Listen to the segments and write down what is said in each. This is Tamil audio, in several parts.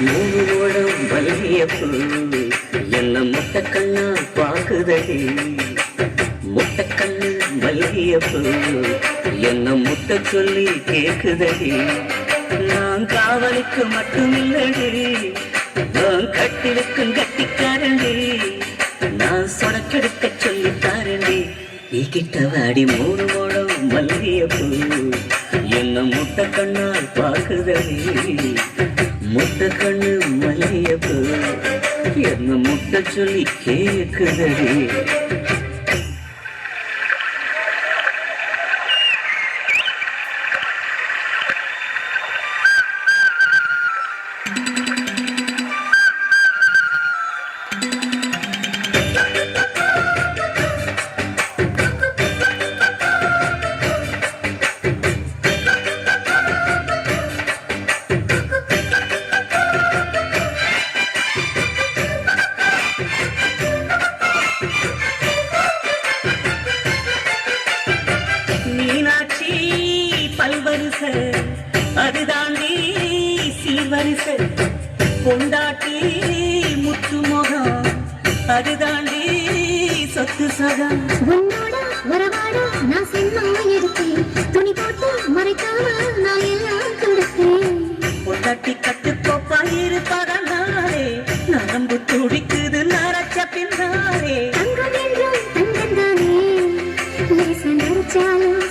மூணு ஓடம் வலிய என்ன முட்டை கண்ணா பாக்குதடி முட்டை கண்ணு மல்லிய என்ன முட்டை சொல்லி கேக்குதடி. நான் காவலுக்கு மட்டுமில்லடி. நான் கட்டிலுக்கும் கட்டிக்காரண்டி நான் சொடக்கெடுக்க சொல்லி தாரண்டி நீ கிட்ட வாடி மூணு ஓடம் மல்லிய என்ன முட்டை கண்ணால் பாக்குதடி என்ன முட்டை சொல்லி கேக்குதடி பல்வரிச அதுதாண்டி சீர்வரிச. பொண்டாட்டி முத்து முகம் அதுதாண்டி சொத்து சகம். உன்னோட உறவாட நான் செல்வம் எடுத்தேன் துணி போட்டு மறைக்காம நான் எல்லாம் கொடுத்தேன் பொண்டாட்டி இருப்பதனாலே நரம்பு துடிக்குது நரச்ச பின்னாலே. தங்கம் என்றும் தங்கம் தானே. லேசா நரைச்சாலும்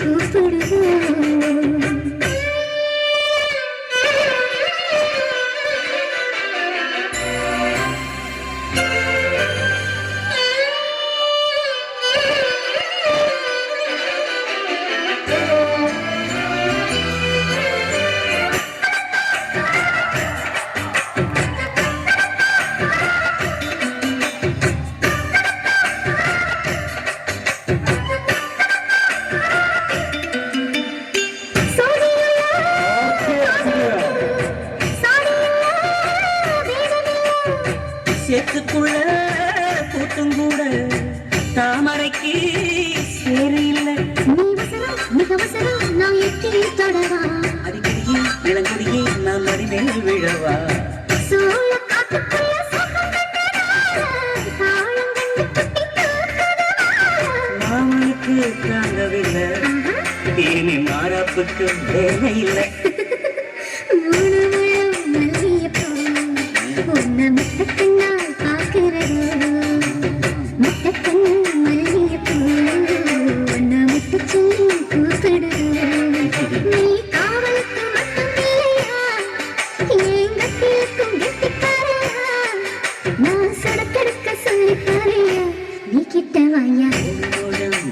சொல்லி சேத்துக்குள்ள கூட்டும் கூட தாமரைக்கு சேரு இல்லை நான் எட்டி தொடவா அடிக்கடியே இளங்குடியே நான் மடிமேல் விழவா. மாமனுக்கு தாங்கவில்லை. இனி மாறாப்புக்கு வேலை இல்லை.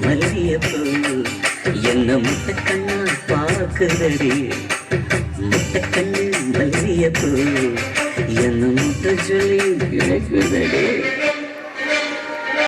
மல்லியப்பூ என்ன முட்டை கண்ணால் பார்க்குதடி? முட்டை கண்ணு மல்லியப்பூ என்ன முட்டை சொல்லி கிடைக்குதடி